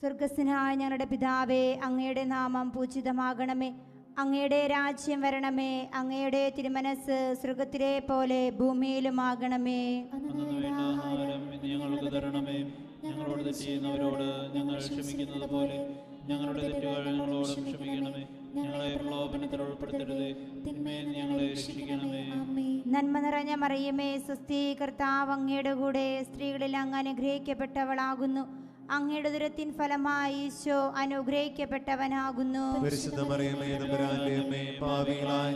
സ്വർഗസ്നായ ഞങ്ങളുടെ പിതാവേ അങ്ങയുടെ നാമം പൂജിതമാകണമേ. അങ്ങയുടെ രാജ്യം വരണമേ. അങ്ങയുടെ തിരുമനസ് സ്വർഗത്തിലെ പോലെ ഭൂമിയിലുമാകണമേ. ഞങ്ങൾക്ക് തരണമേ. ഞങ്ങളോട് ചെയ്യുന്നവരോട് ഞങ്ങൾ ക്ഷമിക്കുന്നത് പോലെ ഞങ്ങളുടെ തെറ്റുകൾ ഞങ്ങളോടും ക്ഷമിക്കണമേ. ഞങ്ങളെ പ്രലോഭനത്തിൽ ഉൾപ്പെടുത്തരുത്. തിന്മയിൽ ഞങ്ങളെ രക്ഷിക്കണമേ. നന്മ നിറഞ്ഞ മറിയമേ സ്വസ്തി കർത്താവ് അങ്ങയുടെ കൂടെ സ്ത്രീകളിൽ അങ്ങ് അനുഗ്രഹിക്കപ്പെട്ടവളാകുന്നു. അങ്ങയുടെ ദുരത്തിൻ ഫലമായി ഈശോ അനുഗ്രഹിക്കപ്പെട്ടവനാകുന്നു.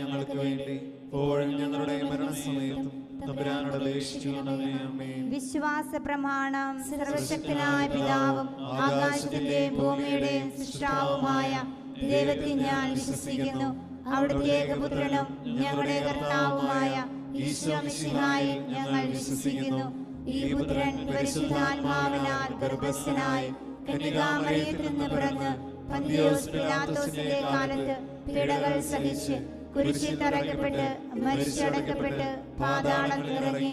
ഞങ്ങൾക്ക് വേണ്ടി ഞങ്ങളുടെ മരണസമയത്തും വിശ്വാസ പ്രമാണം സർവശക്തനായ പിതാവും ആകാശത്തിന്റെയും ഭൂമിയുടെയും സൃഷ്ടാവുമായ ദൈവത്തിൽ ഞാൻ വിശ്വസിക്കുന്നു അവിടുത്തെ ഏകപുത്രനും ഞങ്ങളുടെ കർത്താവുമായ ഈശോ മിശിഹായിൽ ഞങ്ങൾ വിശ്വസിക്കുന്നു. ഈ പുത്രൻ പരിശുദ്ധാത്മാവിനാൽ ഗർഭസ്ഥനായി കന്യകാമറിയത്തിൽ നിന്ന് പിറന്ന് പന്തിയോസ് പിലാത്തോസിന്റെ കാലത്ത് പീഡകൾ സഹിച്ച് കുരിശിൽ തറയ്ക്കപ്പെട്ട് മരിച്ചടക്കപ്പെട്ട് പാതാളം ഇറങ്ങി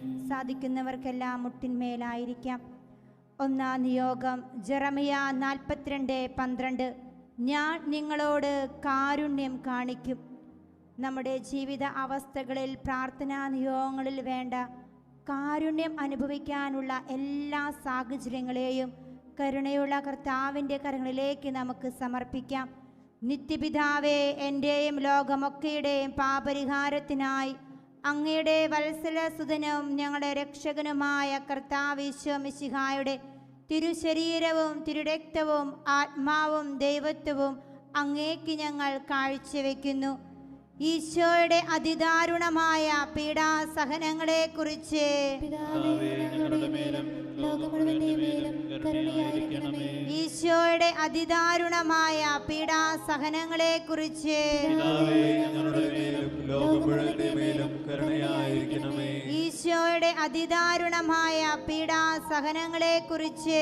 സാധിക്കുന്നവർക്കെല്ലാം മുട്ടിന്മേലായിരിക്കാം. ഒന്നാം നിയോഗം ജെറമിയ നാൽപ്പത്തിരണ്ട് പന്ത്രണ്ട്. ഞാൻ നിങ്ങളോട് കാരുണ്യം കാണിക്കും. നമ്മുടെ ജീവിത അവസ്ഥകളിൽ പ്രാർത്ഥനാ നിയോഗങ്ങളിൽ വേണ്ട കാരുണ്യം അനുഭവിക്കാനുള്ള എല്ലാ സാഹചര്യങ്ങളെയും കരുണയുള്ള കർത്താവിന്റെ കരങ്ങളിലേക്ക് നമുക്ക് സമർപ്പിക്കാം. നിത്യപിതാവേ എന്റെയും ലോകമൊക്കെയുടെയും പാപരിഹാരത്തിനായി അങ്ങയുടെ വത്സലസുതനും ഞങ്ങളുടെ രക്ഷകനുമായ കർത്താവിശ്വമിശിഹായുടെ തിരുശരീരവും തിരുരക്തവും ആത്മാവും ദൈവത്വവും അങ്ങേക്ക് ഞങ്ങൾ കാഴ്ചവെക്കുന്നു. ഈശോയുടെ അതിദാരുണമായ പീഡാസഹനങ്ങളെക്കുറിച്ച് പിതാവേ ഈശോയുടെ അതിദാരുണമായ പീഡാസഹനങ്ങളെ കുറിച്ച് ഈശോയുടെ അതിദാരുണമായ പീഡാസഹനങ്ങളെ കുറിച്ച്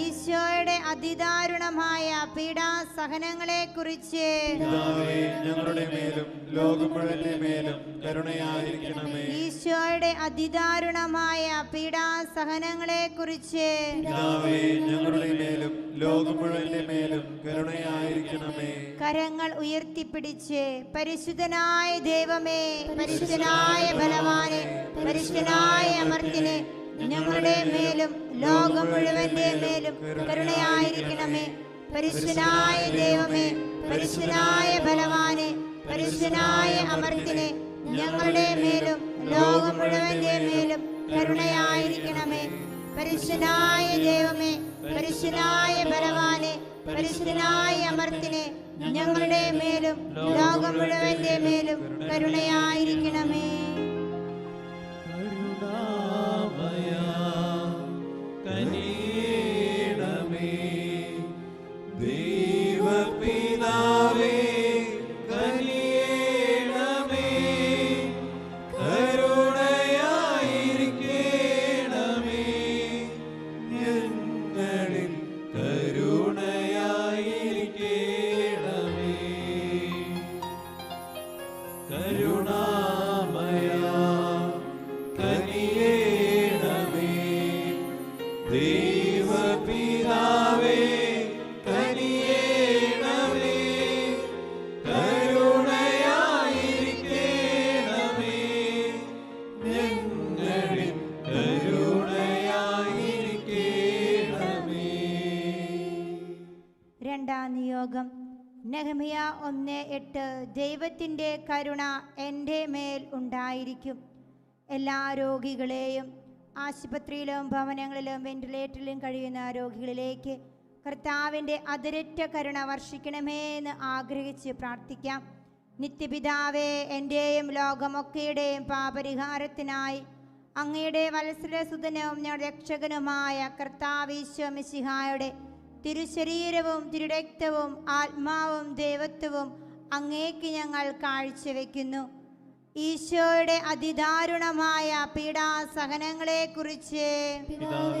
അതിദാരുണമായ പീഡാസഹനങ്ങളെ കുറിച്ച് ഞങ്ങളുടെ മേലും ലോകം മുഴുവന്റെ മേലും കരുണയായിരിക്കണമേ. ഈശോയുടെ അതിദാരുണമായ പീഡാസഹനങ്ങളെ കുറിച്ച് ഞങ്ങളുടെ മേലും ലോകം മുഴുവന്റെ മേലും കരുണയായിരിക്കണമേ. കരങ്ങൾ ഉയർത്തിപ്പിടിച്ച് പരിശുദ്ധനായ ദൈവമേ പരിശുദ്ധനായ ബലവാനെ പരിശുദ്ധനായ അമർത്തിനെ ഞങ്ങളുടെ മേലും ലോകം മുഴുവന്റെ മേലും കരുണയായിരിക്കണമേ. പരിശുദ്ധനായ ദൈവമേ പരിശുദ്ധനായ ബലവാനെ പരിശുദ്ധനായ അമർത്തിനെ ഞങ്ങളുടെ മേലും ലോകം മുഴുവന്റെ മേലും കരുണയായിരിക്കണമേ. പരിശുദ്ധനായ ദൈവമേ പരിശുദ്ധനായ ബലവാനെ പരിശുദ്ധനായ അമർത്തിനെ ഞങ്ങളുടെ മേലും ലോകം മുഴുവന്റെ മേലും കരുണയായിരിക്കണമേ. ദൈവത്തിന്റെ കരുണ എന്റെ മേൽ ഉണ്ടായിരിക്കും. എല്ലാ രോഗികളെയും ആശുപത്രിയിലും ഭവനങ്ങളിലും വെന്റിലേറ്ററിലും കഴിയുന്ന രോഗികളിലേക്ക് കർത്താവിന്റെ അതിരറ്റ കരുണ വർഷിക്കണമേ എന്ന് ആഗ്രഹിച്ച് പ്രാർത്ഥിക്കാം. നിത്യപിതാവേ എന്റെയും ലോകമൊക്കെയുടെയും പാപരിഹാരത്തിനായി അങ്ങയുടെ വത്സരസുതനും ഞങ്ങളുടെ രക്ഷകനുമായ കർത്താവീശ്വ മിശിഹായുടെ തിരുശരീരവും തിരുരക്തവും ആത്മാവും ദൈവത്വവും അങ്ങേക്ക് ഞങ്ങൾ കാഴ്ചവെക്കുന്നു. ഈശോയുടെ അതിദാരുണമായ പീഡാസഹനങ്ങളെക്കുറിച്ച് പിതാവേ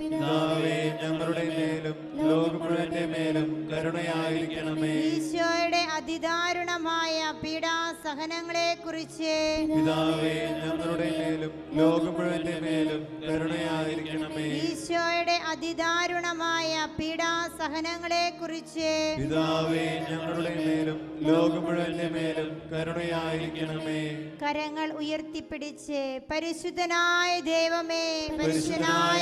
പിതാവേ ഞങ്ങളുടെ മേലും ലോകം മുഴുവന്റെ മേലും കരുണയായിരിക്കണമേ. ഈശോയുടെ അതിദാരുണമായ പീഡാസഹനങ്ങളെക്കുറിച്ച് പിതാവേ ഞങ്ങളുടെ മേലും ലോകം മുഴുവന്റെ മേലും കരുണയായിരിക്കണമേ. ഈശോയുടെ അതിദാരുണമായ പീഡാസഹനങ്ങളെക്കുറിച്ച് പിതാവേ ഞങ്ങളുടെ മേലും ലോകം മുഴുവന്റെ മേലും കരുണയായിരിക്കണമേ. കരങ്ങൾ ഉയർത്തിപ്പിടിച്ച് പരിശുദ്ധനായ ദൈവമേ പരിശുദ്ധനായ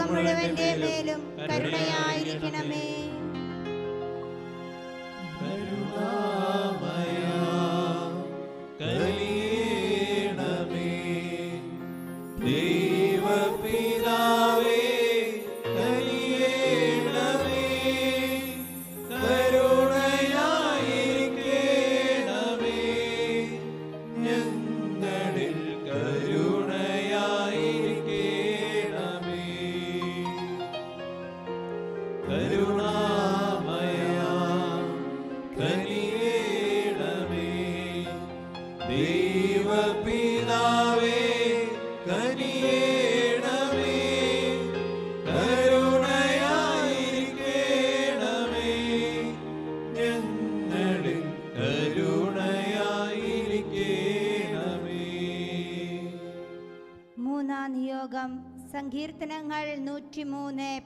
ലോകം മുഴുവന്റെ മേലും കരുണയായിരിക്കണമേ.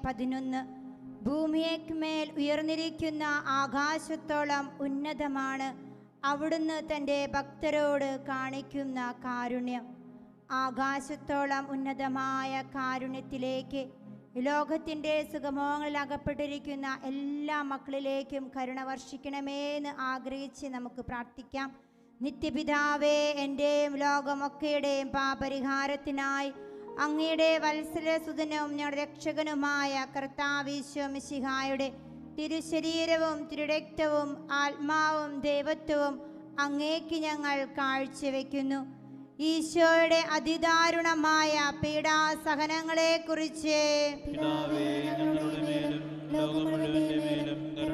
പതിനൊന്ന്. ഭൂമിയേക്കുമേൽ ഉയർന്നിരിക്കുന്ന ആകാശത്തോളം ഉന്നതമാണ്. അവിടുന്ന് തന്റെ ഭക്തരോട് കാണിക്കുന്ന കാരുണ്യം. ആകാശത്തോളം ഉന്നതമായ കാരുണ്യത്തിലേക്ക് ലോകത്തിന്റെ സുഗമോങ്ങളിൽ അകപ്പെട്ടിരിക്കുന്ന എല്ലാ മക്കളിലേക്കും കരുണ വർഷിക്കണമേ എന്ന് ആഗ്രഹിച്ച് നമുക്ക് പ്രാർത്ഥിക്കാം. നിത്യപിതാവേ എന്റെയും ലോകമൊക്കെയുടെയും പാപരിഹാരത്തിനായി അങ്ങയുടെ വത്സലസുതനും ഞങ്ങളുടെ രക്ഷകനുമായ കർത്താവിശ്വമിശിഹായുടെ തിരുശരീരവും തിരുരക്തവും ആത്മാവും ദൈവത്വവും അങ്ങേക്ക് ഞങ്ങൾ കാഴ്ചവെക്കുന്നു. ഈശോയുടെ അതിദാരുണമായ പീഡാസഹനങ്ങളെക്കുറിച്ച് മേലും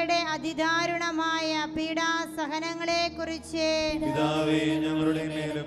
ഈശോയുടെ അതിദാരുണമായ പീഡാസഹനങ്ങളെ കുറിച്ച് പിതാവേ ഞങ്ങളുടെ മേലും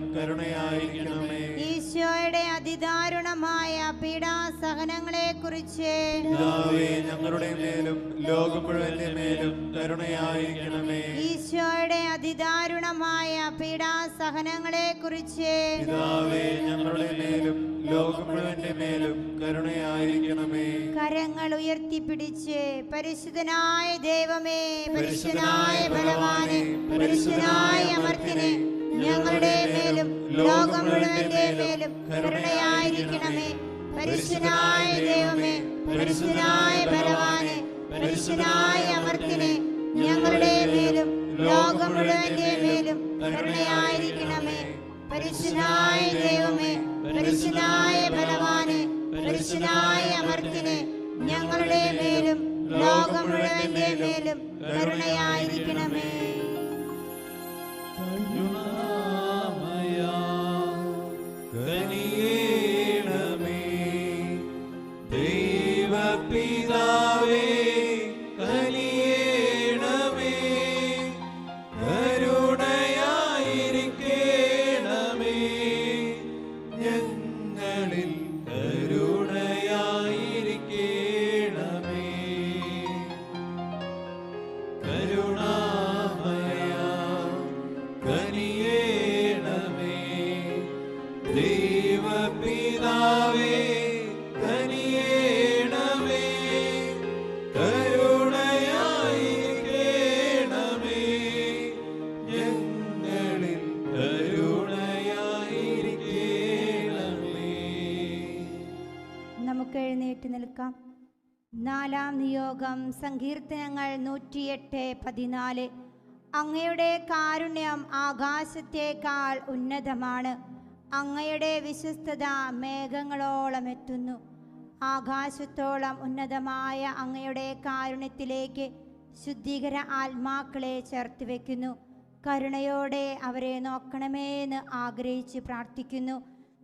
കരുണയായിരിക്കണമേ. ഈശോയുടെ അതിദാരുണമായ പീഡാസഹനങ്ങളെ കുറിച്ച് ഞങ്ങളുടെ മേലും ലോകം മുഴുവന്റെ മേലും കരുണയായിരിക്കണമേ. ഈശോയുടെ അതിദാരുണമായ പീഡാസഹനങ്ങളെ കുറിച്ച് ഞങ്ങളുടെ മേലും ലോകം മുഴുവന്റെ മേലും കരുണയായിരിക്കണമേ. കരങ്ങൾ ഉയർത്തിപ്പിടിച്ച് പരിശുദ്ധനായ ദൈവമേ പരിശുദ്ധനായ ബലവാനെ പരിശുദ്ധനായ അമർത്തിനെ ഞങ്ങളുടെ മേലും ലോകം മുഴുവന്റെ മേലും കരുണയായിരിക്കണമേ. പരിശുനായ ദൈവമേ പരിശുനായ ബലവാനെ പരിശുനായ അമർത്തിനെ ഞങ്ങളുടെ മേലും ലോകം മുഴുവന്റെ മേലും കരുണയായിരിക്കണമേ. പരിശുനായ ദൈവമേ പരിശുനായ ബലവാനെ പരിശുനായ അമർത്തിനെ ഞങ്ങളുടെ മേലും ലോകം മുഴുവന്റെ മേലും കരുണയായിരിക്കണമേ. കരുണാമയ നാലാം നിയോഗം സങ്കീർത്തനങ്ങൾ നൂറ്റിയെട്ട് പതിനാല്. അങ്ങയുടെ കാരുണ്യം ആകാശത്തേക്കാൾ ഉന്നതമാണ്. അങ്ങയുടെ വിശ്വസ്തത മേഘങ്ങളോളം എത്തുന്നു. ആകാശത്തോളം ഉന്നതമായ അങ്ങയുടെ കാരുണ്യത്തിലേക്ക് ശുദ്ധീകര ആത്മാക്കളെ ചേർത്ത് വെക്കുന്നു. കരുണയോടെ അവരെ നോക്കണമേ എന്ന് ആഗ്രഹിച്ച് പ്രാർത്ഥിക്കുന്നു.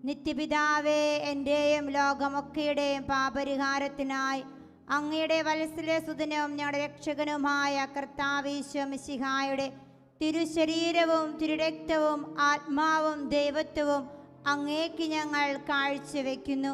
നിത്യപിതാവേ എന്റെയും ലോകമൊക്കെയുടെയും പാപരിഹാരത്തിനായി അങ്ങയുടെ വത്സല സുദിനവും ഞങ്ങളുടെ രക്ഷകനുമായ കർത്താവീശ്വമിശിഹായുടെ തിരുശരീരവും തിരുരക്തവും ആത്മാവും ദൈവത്വവും അങ്ങേക്ക് ഞങ്ങൾ കാഴ്ചവെക്കുന്നു.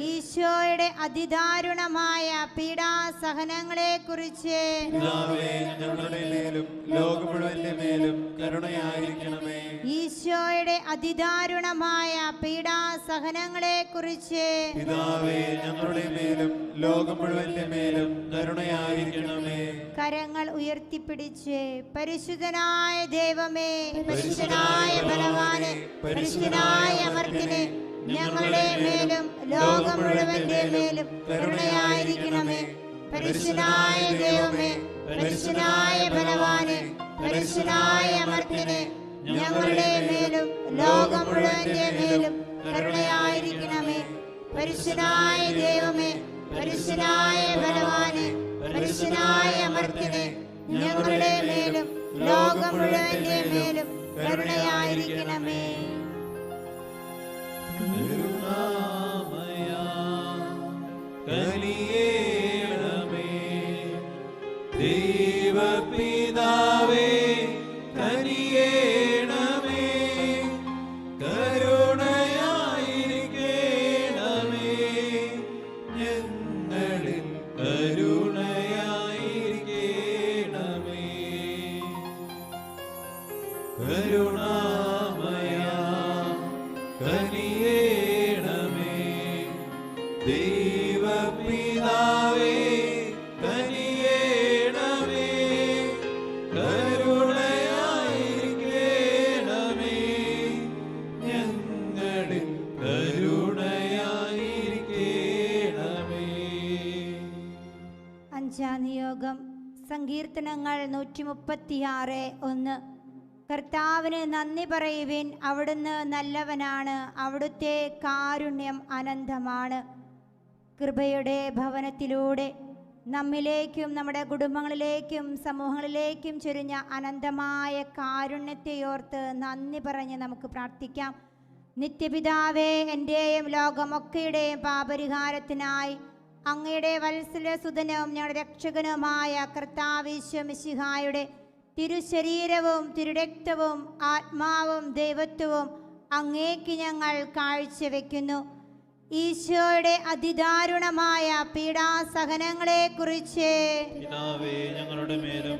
ഈശോയുടെ അതിദാരുണമായ പീഡാസഹനങ്ങളെക്കുറിച്ച് ഈശോയുടെ അതിദാരുണമായ പീഡാസഹനങ്ങളെക്കുറിച്ച് കുറിച്ച് ഞങ്ങളുടെ മേലും ലോകം മുഴുവന്റെ മേലും കരുണയായിരിക്കണമേ. കരങ്ങൾ ഉയർത്തിപ്പിടിച്ച് പരിശുദ്ധനായ ദൈവമേ പരിശുദ്ധനായ ബലവാന് പരിശുദ്ധനായ അമർത്തിന് ഞങ്ങളുടെ മേലും മുഴുവന്റെ മേലും കരുണയായിരിക്കണമേ. പരിശുദ്ധനായ ദൈവമേ പരിശുദ്ധനായ ബലവാനെ പരിശുദ്ധനായ അമർത്തിനെ ഞങ്ങളുടെ മേലും ലോകം മേലും കരുണയായിരിക്കണമേ. പരിശുദ്ധനായ ദൈവമേ പരിശുദ്ധനായ ബലവാനെ പരിശുദ്ധനായ അമർത്തിനെ ഞങ്ങളുടെ മേലും ലോകം മേലും കരുണയായിരിക്കണമേ. കരുണാമയ കനിയേണമേ. ദൈവപിതാവേ അഞ്ചാം നിയോഗം സങ്കീർത്തനങ്ങൾ നൂറ്റി മുപ്പത്തിയാറ് ഒന്ന്. കർത്താവിന് നന്ദി പറയുവിൻ അവിടുന്ന് നല്ലവനാണ് അവിടുത്തെ കാരുണ്യം അനന്തമാണ്. കൃപയുടെ ഭവനത്തിലൂടെ നമ്മിലേക്കും നമ്മുടെ കുടുംബങ്ങളിലേക്കും സമൂഹങ്ങളിലേക്കും ചൊരിഞ്ഞ അനന്തമായ കാരുണ്യത്തെ ഓർത്ത് നന്ദി പറഞ്ഞ് നമുക്ക് പ്രാർത്ഥിക്കാം. നിത്യപിതാവേ എന്റെയും ലോകമൊക്കെയുടെയും പാപരിഹാരത്തിനായി അങ്ങയുടെ വത്സല സുധനവും ഞങ്ങളുടെ രക്ഷകനുമായ കർത്താവിശ്വമിശിഹായുടെ തിരുശരീരവും തിരുരക്തവും ആത്മാവും ദൈവത്വവും അങ്ങേക്ക് ഞങ്ങൾ കാഴ്ചവെക്കുന്നു. ഈശോയുടെ അതിദാരുണമായ പീഡാസഹനങ്ങളെക്കുറിച്ച് ഞങ്ങളുടെ മേലും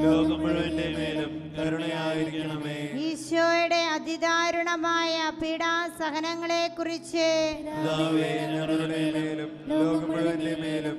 ലോകം മുഴുവന്റെ മേലും കരുണയായിരിക്കണമേ. ഈശോയുടെ അതിദാരുണമായ പീഡാ സഹനങ്ങളെ കുറിച്ച് ലോകം മുഴുവന്റെ മേലും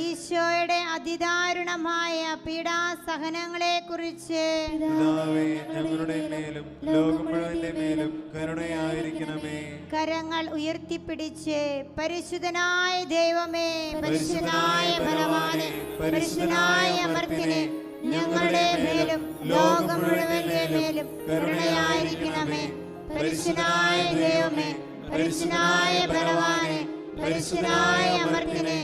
ഈശോയുടെ അതിദാരുണമായ പീഡാസഹനങ്ങളെ കുറിച്ച് ഞങ്ങളുടെ മേലും ലോകം മുഴുവന്റെ മേലും കരുണയായിരിക്കണമേ. കരങ്ങൾ ഉയർത്തിപ്പിടിച്ച് പരിശുദ്ധനായ ദൈവമേ പരിശുദ്ധനായ ബലവാനെ പരിശുദ്ധനായ അമർത്തിനെ ഞങ്ങളുടെ മേലും ലോകം മുഴുവന്റെ മേലും കരുണയായിരിക്കണമേ. പരിശുദ്ധനായ ദൈവമേ പരിശുദ്ധനായ ബലവാനെ പരിശുദ്ധനായ അമർത്തിനെ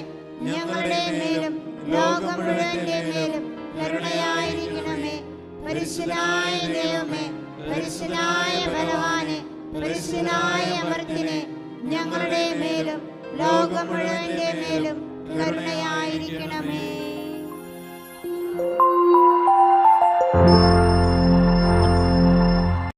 ഞങ്ങളുടെ മേലും ലോകം മുഴുവന്റെ മേലും കരുണയായിരിക്കണമേ. പരിശുദ്ധായ ദൈവമേ പരിശുദ്ധായ ബലവാനെ പരിശുദ്ധായ അമർത്തിനെ ഞങ്ങളുടെ മേലും ലോകം മുഴുവന്റെ മേലും കരുണയായിരിക്കണമേ.